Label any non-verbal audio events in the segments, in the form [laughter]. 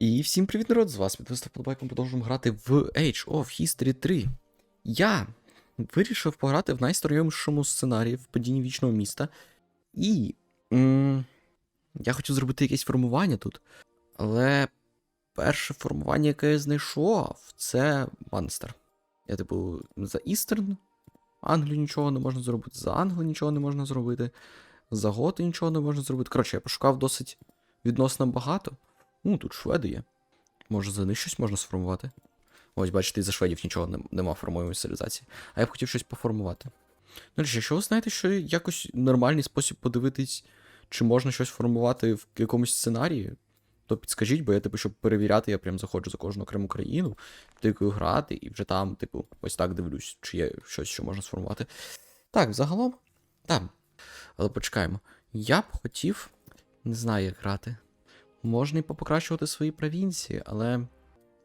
І всім привіт, народ! З вас Підвистав Подбайком продовжуємо грати в Age of History 3. Я вирішив пограти в найстаройомішому сценарії в падінні вічного міста. І. М- я хотів зробити якесь формування тут. Але перше формування, яке я знайшов, це Манстер. Я, типу, за Істерн Англію нічого не можна зробити, за Англію нічого не можна зробити, за Готи нічого не можна зробити. Коротше, я пошукав досить відносно багато. Ну, тут шведи є. Може, за них щось можна сформувати. Ось, бачите, і за шведів нічого не, нема формуємої цивілізації. А я б хотів щось поформувати. Ну, речі, якщо ви знаєте, що якось нормальний спосіб подивитись, чи можна щось формувати в якомусь сценарії, то підскажіть, бо я, типу, щоб перевіряти, я прям заходжу за кожну окрему країну, тикаю грати, і вже там, типу, ось так дивлюсь, чи є щось, що можна сформувати. Так, загалом, так. Але почекаємо. Я б хотів, не знаю, як грати. Можна і попокращувати свої провінції, але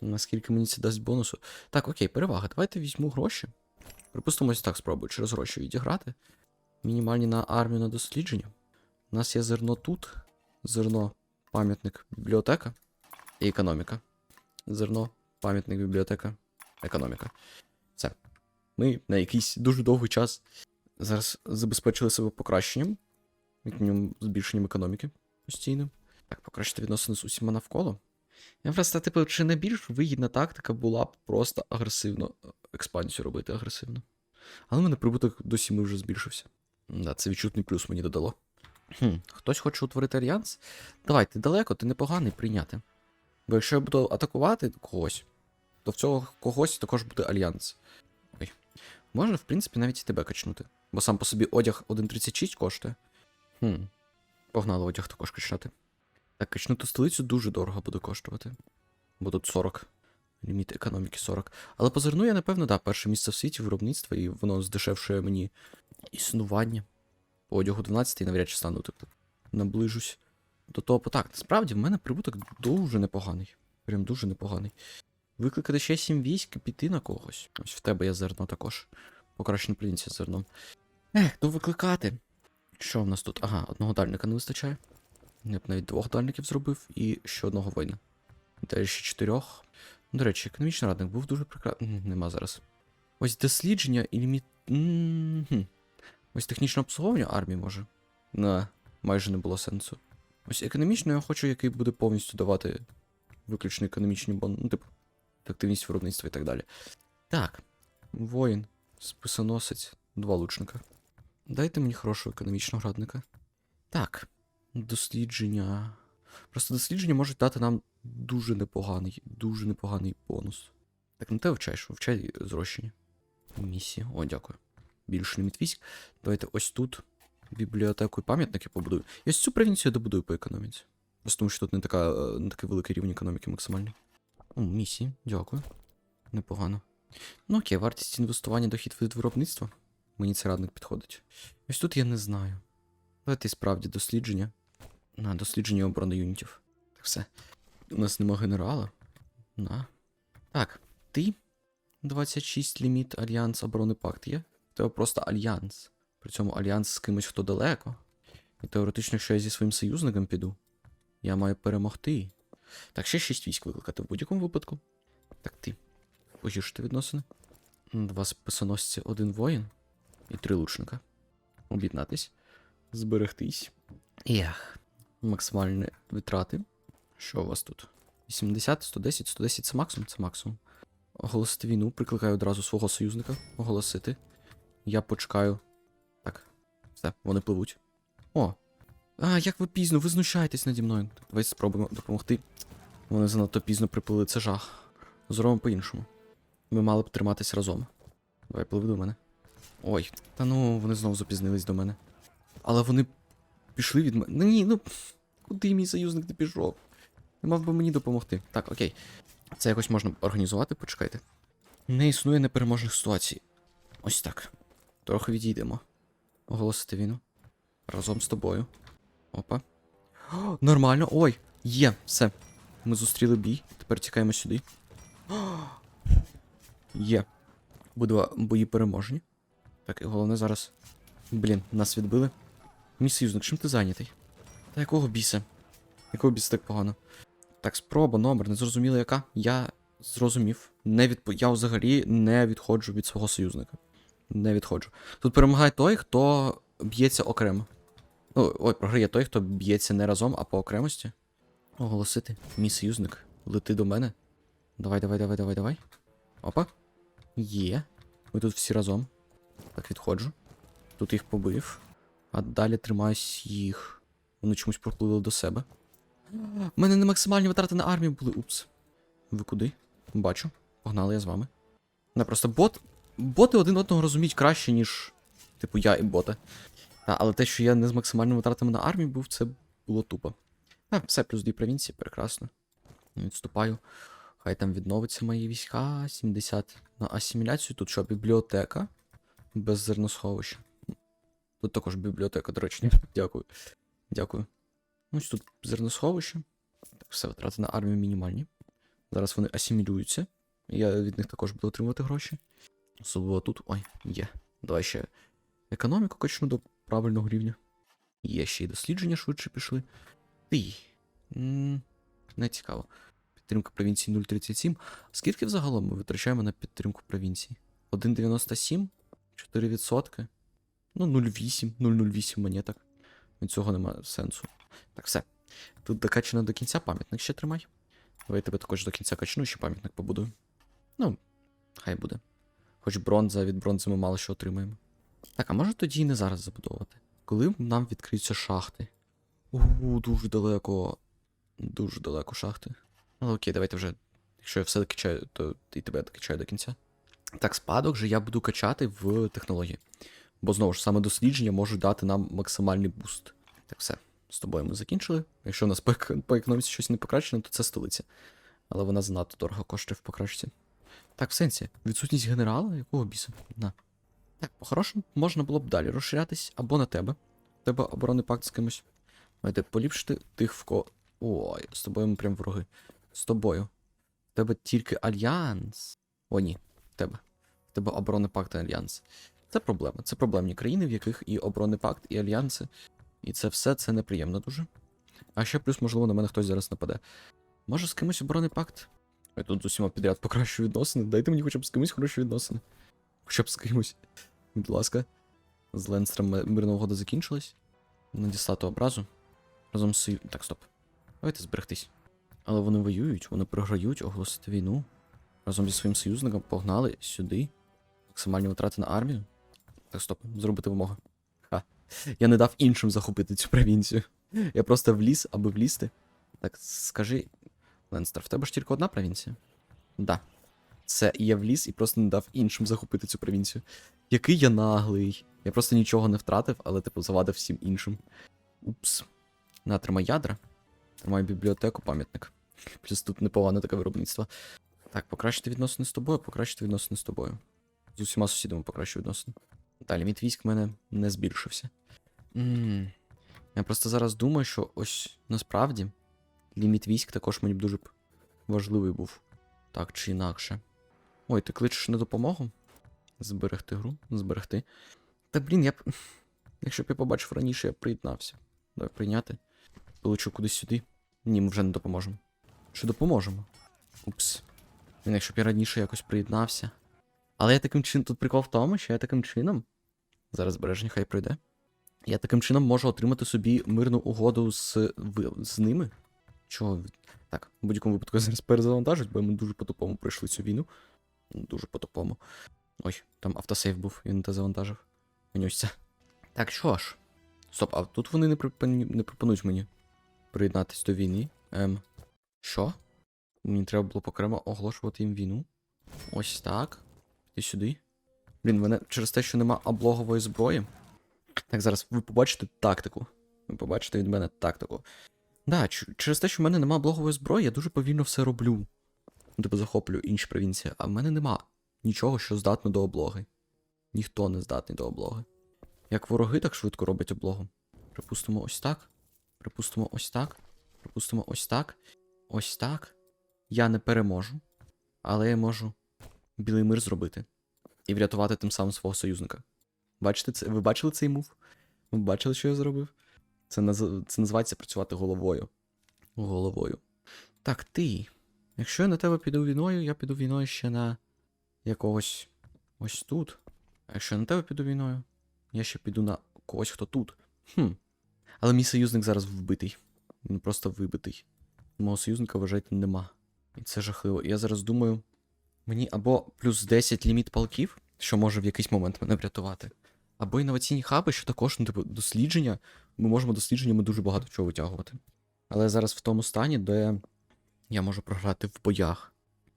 наскільки мені це дасть бонусу. Так, окей, перевага. Давайте візьму гроші. Припустимо, ось так спробую через гроші відіграти. Мінімальні на армію на дослідження. У нас є зерно тут, зерно, пам'ятник, бібліотека і економіка. Зерно, пам'ятник, бібліотека, економіка. Все. Ми на якийсь дуже довгий час зараз забезпечили себе покращенням, як мінімум збільшенням економіки постійним. Так, покращити відносини з усіма навколо. Я просто, типу, чи не більш вигідна тактика була б просто агресивно е, експансію робити агресивно. Але в мене прибуток до 7 вже збільшився. Да, це відчутний плюс мені додало. Хм, Хтось хоче утворити альянс? Давай, ти далеко, ти непоганий прийняти. Бо якщо я буду атакувати когось, то в цього когось також буде альянс. Ой. Можна, в принципі, навіть і тебе качнути. Бо сам по собі одяг 1.36 коштує. Хм. Погнали одяг також качати. Так, качнути столицю дуже дорого буде коштувати. Бо тут 40. Ліміт економіки 40. Але по зерну я, напевно, да, перше місце в світі виробництва, і воно здешевшує мені існування. Одягу 12 навряд чи стану, типу, наближусь до топу. Так, насправді в мене прибуток дуже непоганий. Прям дуже непоганий. Викликати ще 7 військ і піти на когось. Ось в тебе є зерно також. Покращена провінція з зерном. Ех, ну викликати. Що в нас тут? Ага, одного дальника не вистачає. Я б навіть двох дальників зробив і ще одного воїна. Далі ще чотирьох. До речі, економічний радник був дуже прекрасний. Нема зараз. Ось дослідження і ліміт. М-м-м. Ось технічне обслуговування армії може. На, майже не було сенсу. Ось економічно я хочу, який буде повністю давати виключно економічні бон. Ну, типу, ефективність виробництва і так далі. Так. Воїн, списоносець, два лучника. Дайте мені хорошого економічного радника. Так. Дослідження. Просто дослідження можуть дати нам дуже непоганий, дуже непоганий бонус. Так, не те вивчаєш, вивчай зрощення. Місія. О, дякую. Більше ліміт військ. Давайте ось тут бібліотеку і пам'ятники побудую. І ось цю провінцію добудую по економіці. Просто тому що тут не, така, е, не такий великий рівень економіки максимальний. О, місії, дякую. Непогано. Ну окей, вартість інвестування дохід від виробництва. Мені цей радник підходить. Ось тут я не знаю. Давайте справді дослідження. На, дослідження оборони юнітів. Так все. У нас нема генерала. На. Так, ти. 26 ліміт Альянс оборони Пакт є. Тебе просто альянс. При цьому альянс з кимось, хто далеко. І теоретично, якщо я зі своїм союзником піду, я маю перемогти. Так, ще 6 військ викликати в будь-якому випадку. Так, ти. Погіршити відносини. Два списоносці, один воїн і три лучника. Об'єднатись. Зберегтись. Ях. Максимальні витрати. Що у вас тут? 80, 110, 110 це максимум? Це максимум. Оголосити війну, прикликаю одразу свого союзника. Оголосити. Я почекаю. Так. Все, вони пливуть. О! А, як ви пізно, ви знущаєтесь наді мною. Так, Давайте спробуємо допомогти. Вони занадто пізно приплили, це жах. Зробимо по-іншому. Ми мали б триматись разом. Давай, пливи до мене. Ой, та ну, вони знову запізнились до мене. Але вони пішли від мене. Ну ні, ну. Куди мій союзник не пішов? Не мав би мені допомогти. Так, окей. Це якось можна організувати, почекайте. Не існує непереможних ситуацій. Ось так. Трохи відійдемо. Оголосити війну. Разом з тобою. Опа. О, [gasps] нормально. Ой, є, все. Ми зустріли бій. Тепер тікаємо сюди. О, [gasps] є. Будуть бої переможні. Так, і головне зараз. Блін, нас відбили. Мій союзник, чим ти зайнятий? Та якого біса? Якого біса так погано? Так, спроба, номер, не зрозуміло яка. Я зрозумів. Не відпо... Я взагалі не відходжу від свого союзника. Не відходжу. Тут перемагає той, хто б'ється окремо. Ну, ой, програє той, хто б'ється не разом, а по окремості. Оголосити. Мій союзник. Лети до мене. Давай, давай, давай, давай, давай. Опа. Є. Ми тут всі разом. Так, відходжу. Тут їх побив. А далі тримаюсь їх. Вони чомусь проплили до себе. У мене не максимальні витрати на армію були. Упс. Ви куди? Бачу. Погнали я з вами. Не, просто бот. Боти один одного розуміють краще, ніж. Типу, я і боти. Та, але те, що я не з максимальними витратами на армію був, це було тупо. А, все, плюс дві провінції, прекрасно. Відступаю. Хай там відновиться мої війська. 70 на асиміляцію. Тут що, бібліотека? Без зерносховища. Тут також бібліотека, до речі. Дякую. Дякую. Ось тут зерносховище. Так, все, витрати на армію мінімальні. Зараз вони асимілюються. Я від них також буду отримувати гроші. Особливо тут. Ой, є. Давай ще економіку качну до правильного рівня. Є ще й дослідження швидше пішли. Ти. Не цікаво. Підтримка провінції 0,37. Скільки взагалом ми витрачаємо на підтримку провінції? 1,97? 4%? Ну, 0,8, 0,08 монеток. Від цього немає сенсу. Так, все. Тут докачано до кінця пам'ятник ще тримай. Давай я тебе також до кінця качну, ще пам'ятник побудую. Ну, хай буде. Хоч бронза, від бронзи ми мало що отримаємо. Так, а може тоді і не зараз забудовувати? Коли нам відкриються шахти? У, дуже далеко. Дуже далеко шахти. Ну окей, давайте вже. Якщо я все докачаю, то і тебе докачаю до кінця. Так, спадок же я буду качати в технології. Бо знову ж саме дослідження можуть дати нам максимальний буст. Так, все. З тобою ми закінчили. Якщо у нас по, по економіці щось не покращено, то це столиця. Але вона занадто дорого коштує в покращці. Так, в сенсі, відсутність генерала? Якого біса? На. Так, по-хорошому, можна було б далі розширятись або на тебе. У тебе оборонний пакт з кимось. Давайте поліпшити тих, в кого. Ой, з тобою ми прям вороги. З тобою. В тебе тільки альянс. О, ні, в тебе. В тебе оборонний пакт і альянс. Це проблема. Це проблемні країни, в яких і оборонний пакт, і альянси. І це все це неприємно дуже. А ще плюс, можливо, на мене хтось зараз нападе. Може з кимось оборонний пакт? Я тут з усіма підряд покращую відносини. Дайте мені хоча б з кимось хороші відносини. Хоча б з кимось. Будь ласка. З Ленстером мирна угода закінчилась. Надіслати образу. Разом з Сою- Так, стоп. Давайте зберегтись. Але вони воюють, вони програють, оголосити війну. Разом зі своїм союзником погнали сюди. Максимальні витрати на армію. Так, стоп, зробити вимогу. Ха. Я не дав іншим захопити цю провінцію. Я просто вліз, аби влізти. Так, скажи, Ленстер, в тебе ж тільки одна провінція? Да. Це я вліз і просто не дав іншим захопити цю провінцію. Який я наглий. Я просто нічого не втратив, але типу завадив всім іншим. Упс. На, тримай ядра. Тримай бібліотеку, пам'ятник. Плюс тут непогане таке виробництво. Так, покращити відносини з тобою, покращити відносини з тобою. З усіма сусідами покращу відносини. Далі, ліміт військ в мене не збільшився. м Я просто зараз думаю, що ось насправді ліміт військ також мені б дуже б важливий був. Так чи інакше. Ой, ти кличеш на допомогу? Зберегти гру, зберегти. Та блін, я б. [laughs] Якщо б я побачив раніше, я б приєднався. Давай прийняти. Полечу кудись сюди. Ні, ми вже не допоможемо. Чи допоможемо? Упс. Блін, якщо б я раніше якось приєднався. Але я таким чином. Тут прикол в тому, що я таким чином. Зараз збереження хай пройде. Я таким чином можу отримати собі мирну угоду з, з ними. Чого? Так, в будь-якому випадку я зараз перезавантажусь, бо ми дуже по-тупому пройшли цю війну. Дуже по-тупому. Ой, там автосейв був, він те завантажив. Мені. Так, що ж. Стоп, а тут вони не, припині... не пропонують мені приєднатись до війни. Ем. Що? Мені треба було окремо оголошувати їм війну. Ось так. Ти сюди. Блін, мене через те, що нема облогової зброї. Так, зараз ви побачите тактику. Ви побачите від мене тактику. Да, через те, що в мене нема облогової зброї, я дуже повільно все роблю. Ну, Типу захоплюю інші провінції, а в мене нема нічого, що здатно до облоги. Ніхто не здатний до облоги. Як вороги так швидко роблять облогу. Припустимо ось так. Припустимо ось так. Припустимо ось так. Ось так. Я не переможу. Але я можу білий мир зробити. І врятувати тим самим свого союзника. Бачите це? Ви бачили цей мув? Ви бачили, що я зробив? Це, наз... це називається працювати головою. Головою. Так, ти. Якщо я на тебе піду війною, я піду війною ще на якогось ось тут. А якщо я на тебе піду війною, я ще піду на когось, хто тут. Хм. Але мій союзник зараз вбитий. Він просто вибитий. Мого союзника, вважайте, нема. І це жахливо. Я зараз думаю, мені або плюс 10 ліміт палків, що може в якийсь момент мене врятувати. Або інноваційні хаби, що також, ну, типу, дослідження. Ми можемо дослідженнями дуже багато чого витягувати. Але зараз в тому стані, де я можу програти в боях.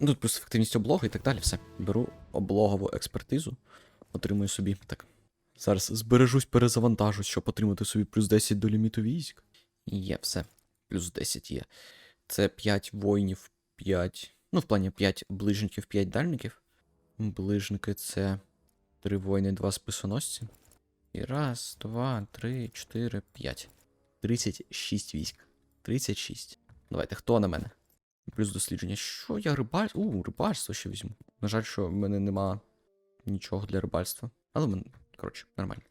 Ну, тут плюс ефективність облоги і так далі. Все. Беру облогову експертизу, отримую собі. Так. Зараз збережусь, перезавантажусь, щоб отримати собі плюс 10 до ліміту військ. Є, все. Плюс 10 є. Це 5 воїнів, 5. Ну, в плані 5 ближників, 5 дальників. Ближники це 3 воїни, 2 списоносці. І раз, два, три, чотири, п'ять. 36 військ. 36. Давайте, хто на мене? Плюс дослідження. Що я рибаль... У, рибальство ще візьму. На жаль, що в мене нема нічого для рибальства. Але мене, коротше, нормально.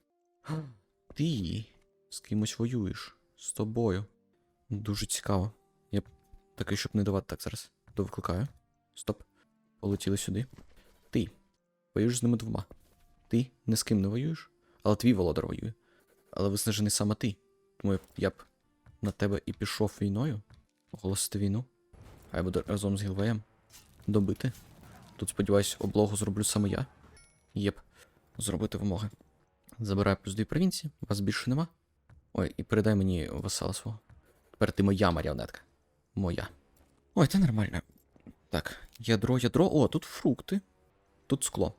[gasps] Ти з кимось воюєш. З тобою. Дуже цікаво. Я такий, щоб не давати так зараз. Довикликаю. Стоп. Полетіли сюди. Ти. Воюєш з ними двома. Ти ні з ким не воюєш, але твій володар воює. Але виснажений саме ти. Тому я б на тебе і пішов війною. Оголосити війну. А я буду разом з Гілвеєм. Добити. Тут, сподіваюсь, облогу зроблю саме я. Єп. Зробити вимоги. Забираю плюс дві провінції, вас більше нема. Ой, і передай мені васала свого. Тепер ти моя маріонетка. Моя. Ой, це нормально. Так, ядро, ядро. О, тут фрукти. Тут скло.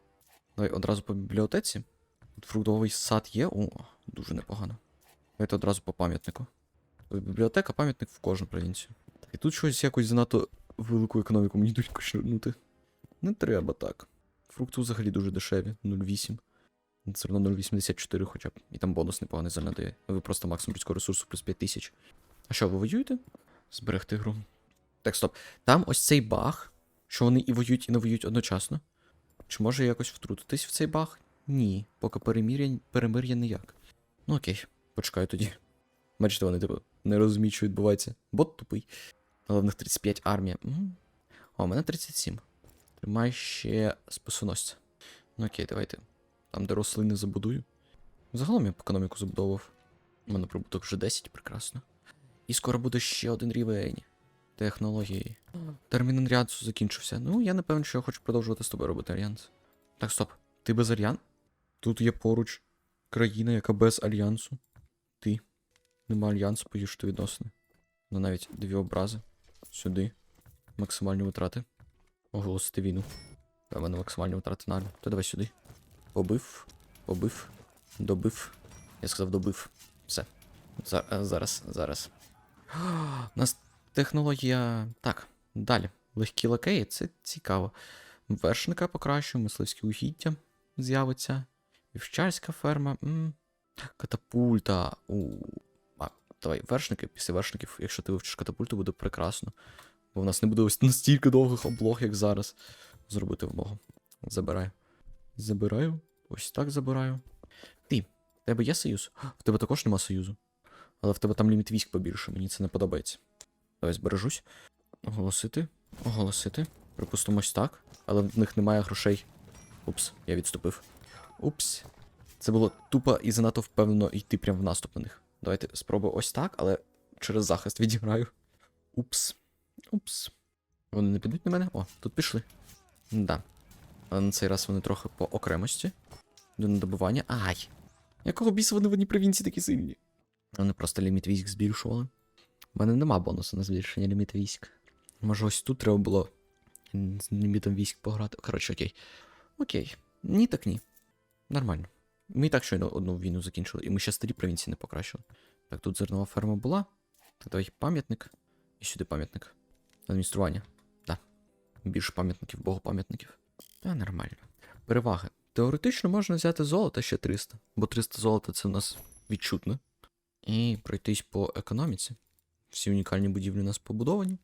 Давай одразу по бібліотеці. Тут фруктовий сад є. О, дуже непогано. Давайте одразу по пам'ятнику. Бібліотека, пам'ятник в кожну провінцію. І тут щось якось занадто велику економіку мені йдуть кошернути. Не треба так. Фрукти взагалі дуже дешеві. 0,8. Це одно 0,84 хоча б. І там бонус непоганий занадає. Ви просто максимум людського ресурсу плюс 5000. А що, ви воюєте? Зберегти гру. Так, стоп. Там ось цей баг, що вони і воюють, і не воюють одночасно. Чи може якось втрутитись в цей баг? Ні, поки перемир'я, перемир'я ніяк. Ну окей, почекаю тоді. Бачите, вони типу не розуміють, що відбувається. Бот тупий. Але в них 35 армія. О, у мене 37. Тримай ще списоносця. Ну окей, давайте. Там, де рослини забудую. Загалом я економіку забудовував. У мене прибуток вже 10, прекрасно. І скоро буде ще один рівень. Технології. Термін альянсу закінчився. Ну, я напевно, що я хочу продовжувати з тобою робити альянс. Так, стоп. Ти без альянсу? Тут є поруч країна, яка без альянсу. Ти. Нема альянсу, поїжте відносини. Ну навіть дві образи. Сюди. Максимальні витрати. Оголосити війну. Та в мене максимальні витрати на армію. То давай сюди. Побив, побив, добив. Я сказав добив. Все. За- е, зараз, зараз. У [gasps] нас технологія. Так, далі. Легкі лакеї, це цікаво. Вершника покращую, мисливське угіддя з'явиться. Вівчарська ферма. М. Катапульта. У. А, давай, вершники, після вершників, якщо ти вивчиш катапульту, буде прекрасно. Бо в нас не буде ось настільки довгих облог, як зараз. Зробити вимогу. Забираю. Забираю. Ось так забираю. Ти, в тебе є союз? В тебе також нема союзу. Але в тебе там ліміт військ побільше, мені це не подобається. Давай збережусь. Оголосити. Оголосити. Припустимо ось так. Але в них немає грошей. Упс, я відступив. Упс. Це було тупо і занадто впевнено йти прямо в наступ на них. Давайте спробую ось так, але через захист відіграю. Упс. Упс. Вони не підуть на мене? О, тут пішли. Да. Але на цей раз вони трохи по окремості. До недобування. Ай! Якого біса вони в одній провінції такі сильні? Вони просто ліміт військ збільшували. У мене нема бонусу на збільшення ліміту військ. Може, ось тут треба було з лімітом військ пограти. Коротше, окей. Окей. Ні, так ні. Нормально. Ми і так щойно одну війну закінчили, і ми ще старі провінції не покращили. Так, тут зернова ферма була. Так, давай пам'ятник. І сюди пам'ятник. Адміністрування. Так. Більше пам'ятників, богу пам'ятників. Та нормально. Переваги. Теоретично можна взяти золото ще 300, бо 300 золота це у нас відчутно. І пройтись по економіці. Всі унікальні будівлі у нас побудовані.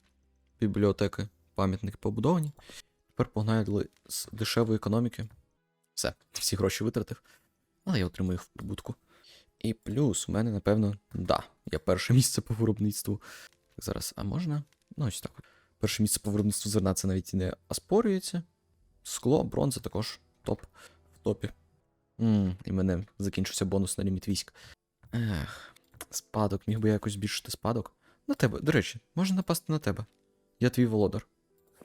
Бібліотеки, пам'ятники побудовані. Тепер погнали з дешевої економіки. Все, всі гроші витратив. Але я отримую їх в прибутку. І плюс у мене, напевно, да, я перше місце по виробництву. Зараз, а можна? Ну, ось так. Перше місце по виробництву зерна це навіть і не оспорюється. Скло, бронза також топ в топі. м і мене закінчився бонус на ліміт військ. Ех, спадок, міг би я якось збільшити спадок. На тебе, до речі, можна напасти на тебе. Я твій володар.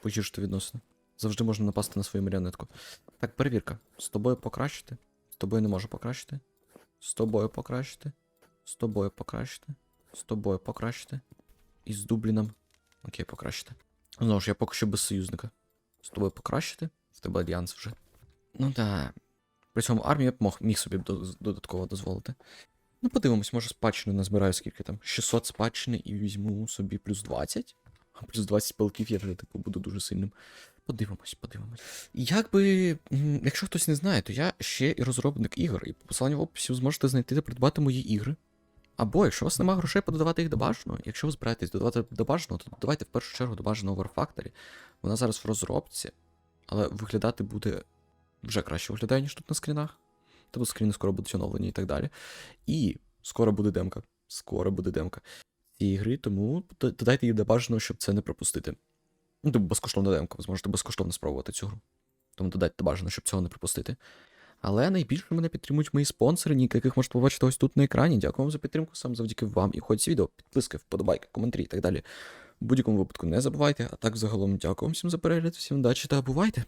Погіршити відносини. Завжди можна напасти на свою маріонетку. Так, перевірка. З тобою покращити. З тобою не можу покращити. З тобою покращити. З тобою покращити. З тобою покращити. І з Дубліном. Окей, покращити. Знову ж, я поки що без союзника. З тобою покращити. В тебе альянс вже. Ну да. При цьому армію я б мог, міг собі до- додатково дозволити. Ну, подивимось, може спадщини назбираю скільки там. 600 спадщини і візьму собі плюс 20. А плюс 20 пилків я вже типу буду дуже сильним. Подивимось, подивимось. Як би, м, якщо хтось не знає, то я ще і розробник ігор, і по посиланню в описі ви зможете знайти та придбати мої ігри. Або, якщо у вас немає грошей подавати їх до бажаного, якщо ви збираєтесь додавати до бажаного, то давайте в першу чергу до бажаного War Factory. Вона зараз в розробці, але виглядати буде вже краще виглядає, ніж тут на скрінах. Тобто скріни скоро будуть оновлені і так далі. І скоро буде демка. Скоро буде демка цієї гри, тому додайте її до бажаного, щоб це не пропустити. Ну, тобто безкоштовна демка, ви зможете безкоштовно спробувати цю гру. Тому додайте до бажаного, щоб цього не пропустити. Але найбільше мене підтримують мої спонсори, ніки, яких можете побачити ось тут на екрані. Дякую вам за підтримку, сам завдяки вам. І хоч відео, підписки, вподобайки, коментарі і так далі. В будь-якому випадку не забувайте. А так загалом дякую всім за перегляд, всім удачі та бувайте!